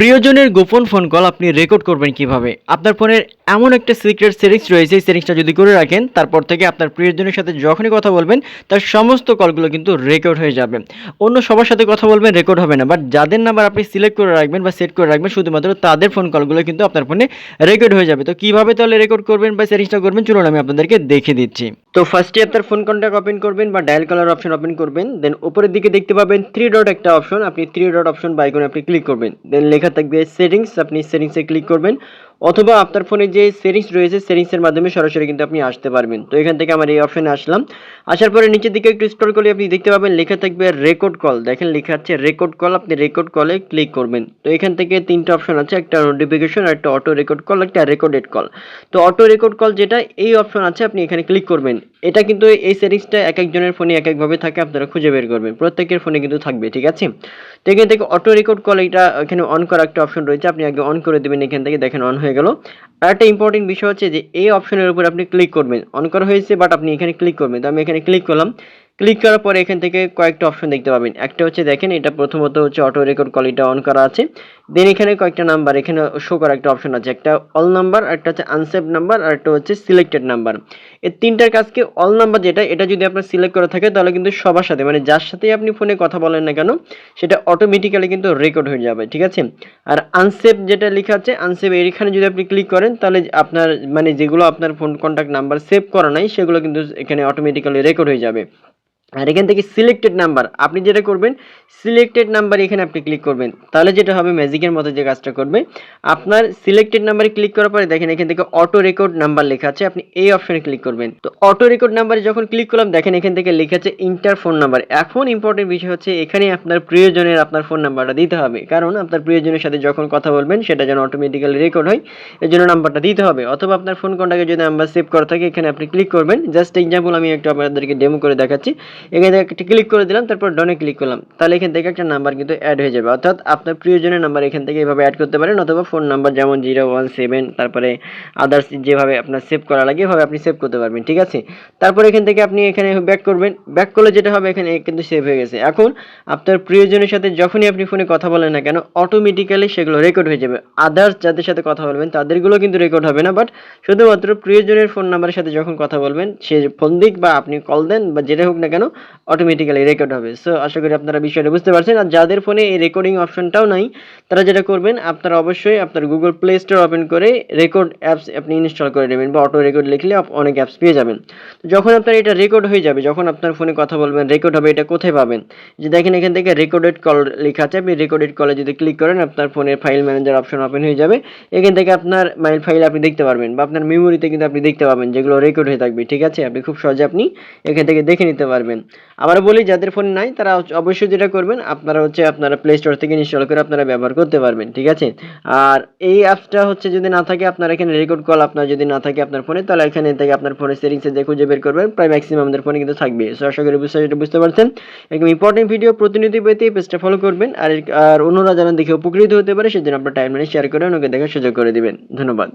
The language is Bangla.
প্রিয়জনের গোপন ফোন কল আপনি রেকর্ড করবেন কীভাবে? আপনার ফোনের এমন একটা সিক্রেট সেটিংস রয়েছে, এই সেটিংসটা যদি করে রাখেন, তারপর থেকে আপনার প্রিয়জনের সাথে যখনই কথা বলবেন, তার সমস্ত কলগুলো কিন্তু রেকর্ড হয়ে যাবে। অন্য সবার সাথে কথা বলবেন রেকর্ড হবে না। বাট যাদের নাম্বার আপনি সিলেক্ট করে রাখবেন বা সেট করে রাখবেন, শুধুমাত্র তাদের ফোন কলগুলো কিন্তু আপনার ফোনে রেকর্ড হয়ে যাবে। তো কীভাবে তাহলে রেকর্ড করবেন বা সেটিংসটা করবেন? চলুন আমি আপনাদেরকে দেখে দিচ্ছি। তো ফার্স্টে আপনার ফোন কন্ট্যাক্ট ওপেন করবেন বা ডায়াল কলার অপশন ওপেন করবেন দেন উপরের দিকে দেখতে পাবেন থ্রি ডট একটা অপশন আপনি থ্রি ডট অপশন বাইকনে আপনি ক্লিক করবেন। দেন লেখা থাকবে সেটিংস আপনি সেটিংসে ক্লিক করবেন। অথবা আপনার ফোনে যে সেটিংস রয়েছে সেটিংসের মাধ্যমে সরাসরি কিন্তু আপনি আসতে পারবেন। তো এখান থেকে আমার এই অপশনে আসলাম। আসার পরে নিচের দিকে একটু স্ক্রল করলে আপনি দেখতে পাবেন, লেখা থাকবে রেকর্ড কল দেখেন, লেখা আছে রেকর্ড কল আপনি রেকর্ড কলে ক্লিক করবেন। তো এখান থেকে তিনটা অপশন আছে, একটা নোটিফিকেশন একটা অটো রেকর্ড কল একটা রেকর্ডেড কল তো অটো রেকর্ড কল যেটা, এই অপশন আছে, আপনি এখানে ক্লিক করবেন। এটা কিন্তু এই সেটিংসটা এক একজনের ফোনে এক একভাবে থাকে, আপনারা খুঁজে বের করবেন। প্রত্যেকের ফোনে কিন্তু থাকবে, ঠিক আছে? তো এখান থেকে অটো রেকর্ড কল এটা এখানে অন করা একটা অপশন রয়েছে, আপনি আগে অন করে দেবেন, এখান থেকে দেখেন অন হয়ে গেল। আর একটা ইম্পর্টেন্ট বিষয় হচ্ছে যে, এই অপশনের উপর আপনি ক্লিক করবেন। অন করা হয়েছে বাট আপনি এখানে ক্লিক করবেন। তো আমি এখানে ক্লিক করলাম। ক্লিক করার পরে এখান থেকে কয়েকটা অপশন দেখতে পাবেন। একটা হচ্ছে দেখেন, এটা প্রথমত হচ্ছে অটো রেকর্ড কল এটা অন করা আছে। দেন এখানে কয়েকটা নাম্বার, এখানে শো করা একটা অপশন আছে। একটা অল নাম্বার একটা হচ্ছে আনসেভ নাম্বার আর একটা হচ্ছে সিলেক্টেড নাম্বার এই তিনটার কাজকে অল নাম্বার যেটা, এটা যদি আপনার সিলেক্ট করা থাকে, তাহলে কিন্তু সবার সাথে মানে যার সাথেই আপনি ফোনে কথা বলেন না কেন, সেটা অটোমেটিক্যালি কিন্তু রেকর্ড হয়ে যাবে, ঠিক আছে? আর আনসেভ যেটা লেখা আছে আনসেভ এখানে যদি আপনি ক্লিক করেন, তাহলে আপনার মানে যেগুলো আপনার ফোন কন্ট্যাক্ট নাম্বার সেভ করা নাই, সেগুলো কিন্তু এখানে অটোমেটিক্যালি রেকর্ড হয়ে যাবে। আর এখান থেকে সিলেক্টেড নাম্বার আপনি যেটা করবেন সিলেক্টেড নাম্বার এখানে আপনি ক্লিক করবেন। তাহলে যেটা হবে ম্যাজিকের মতো যে কাজটা করবে, আপনার সিলেক্টেড নাম্বারে ক্লিক করার পরে দেখেন এখান থেকে অটো রেকর্ড নাম্বার লেখা আছে, আপনি এই অপশনে ক্লিক করবেন। তো অটো রেকর্ড নাম্বারে যখন ক্লিক করলাম, দেখেন এখান থেকে লেখা আছে ইন্টার ফোন নাম্বার এখন ইম্পর্টেন্ট বিষয় হচ্ছে, এখানে আপনার প্রিয়জনের আপনার ফোন নাম্বারটা দিতে হবে। কারণ আপনার প্রিয়জনের সাথে যখন কথা বলবেন, সেটা যেন অটোমেটিক্যালি রেকর্ড হয় এর জন্য নাম্বারটা দিতে হবে। অথবা আপনার ফোন কন্ট্যাক্টে যদি নাম্বার সেভ করা থাকে, এখানে আপনি ক্লিক করবেন। জাস্ট এক্সাম্পল আমি একটু আপনাদেরকে ডেমো করে দেখাচ্ছি। এখানে থেকে একটা ক্লিক করে দিলাম, তারপর ডনে ক্লিক করলাম। তাহলে এখান থেকে একটা নাম্বার কিন্তু অ্যাড হয়ে যাবে। অর্থাৎ আপনার প্রিয়জনের নাম্বার এখান থেকে এভাবে অ্যাড করতে পারেন, অথবা ফোন নাম্বার যেমন জিরো তারপরে আদার্স যেভাবে আপনার সেভ করা লাগে, এভাবে আপনি সেভ করতে পারবেন, ঠিক আছে? তারপর এখান থেকে আপনি এখানে ব্যাক করবেন। ব্যাক করলে যেটা হবে, এখানে কিন্তু সেভ হয়ে গেছে। এখন আপনার প্রিয়জনের সাথে যখনই আপনি ফোনে কথা বলেন না কেন অটোমেটিক্যালি সেগুলো রেকর্ড হয়ে যাবে। আদার্স যাদের সাথে কথা বলবেন, তাদেরগুলো কিন্তু রেকর্ড হবে না বাট শুধুমাত্র প্রিয়জনের ফোন নাম্বারের সাথে যখন কথা বলবেন, সে ফোন দিক বা আপনি কল দেন বা যেটা হোক না কেন অটোমেটিক্যালি রেকর্ড হবে। সো আশা করি আপনারা বিষয়টা বুঝতে পারছেন। আর যাদের ফোনে এই রেকর্ডিং অপশনটাও নাই, তারা যেটা করবেন, আপনারা অবশ্যই আপনার গুগল প্লে স্টোর ওপেন করে রেকর্ড অ্যাপস আপনি ইনস্টল করে নেবেন বা অটো রেকর্ড লিখলে অনেক অ্যাপস পেয়ে যাবেন। যখন আপনার এটা রেকর্ড হয়ে যাবে, যখন আপনার ফোনে কথা বলবেন রেকর্ড হবে, এটা কোথায় পাবেন? যে দেখেন এখান থেকে রেকর্ডেড কল লেখা আছে, আপনি রেকর্ডেড কলে যদি ক্লিক করেন, আপনার ফোনের ফাইল ম্যানেজার অপশন ওপেন হয়ে যাবে। এখান থেকে আপনার মাইল ফাইল আপনি দেখতে পারবেন বা আপনার মেমোরিতে কিন্তু আপনি দেখতে পাবেন যেগুলো রেকর্ড হয়ে থাকবে। ঠিক আছে? আপনি খুব সহজে আপনি এখান থেকে দেখে নিতে পারবেন। আবার বলি, যাদের ফোন নাই, তারা অবশ্যই যেটা করবেন, আপনারা হচ্ছে আপনারা প্লে স্টোর থেকে ইনস্টল করে আপনারা ব্যবহার করতে পারবেন, ঠিক আছে? আর এই অ্যাপসটা হচ্ছে যদি না থাকে আপনার এখানে রেকর্ড কল আপনার যদি না থাকে আপনার ফোনে তাহলে এখানে থেকে আপনার ফোনের সেটিংসে যে খুঁজে বের করবেন, প্রায় ম্যাক্সিমাম আমাদের ফোনে কিন্তু থাকবে। সো আশা করি বুঝতে যেটা বুঝতে পারছেন। এরকম ইম্পর্টেন্ট ভিডিও প্রতিনিধি পেতে পেজটা ফলো করবেন, আর আর অন্যরা যেন দেখে উপকৃত হতে পারে, সেজন্য আপনার টাইম মানে শেয়ার করে ওনাকে দেখার সুযোগ করে দিবেন। ধন্যবাদ।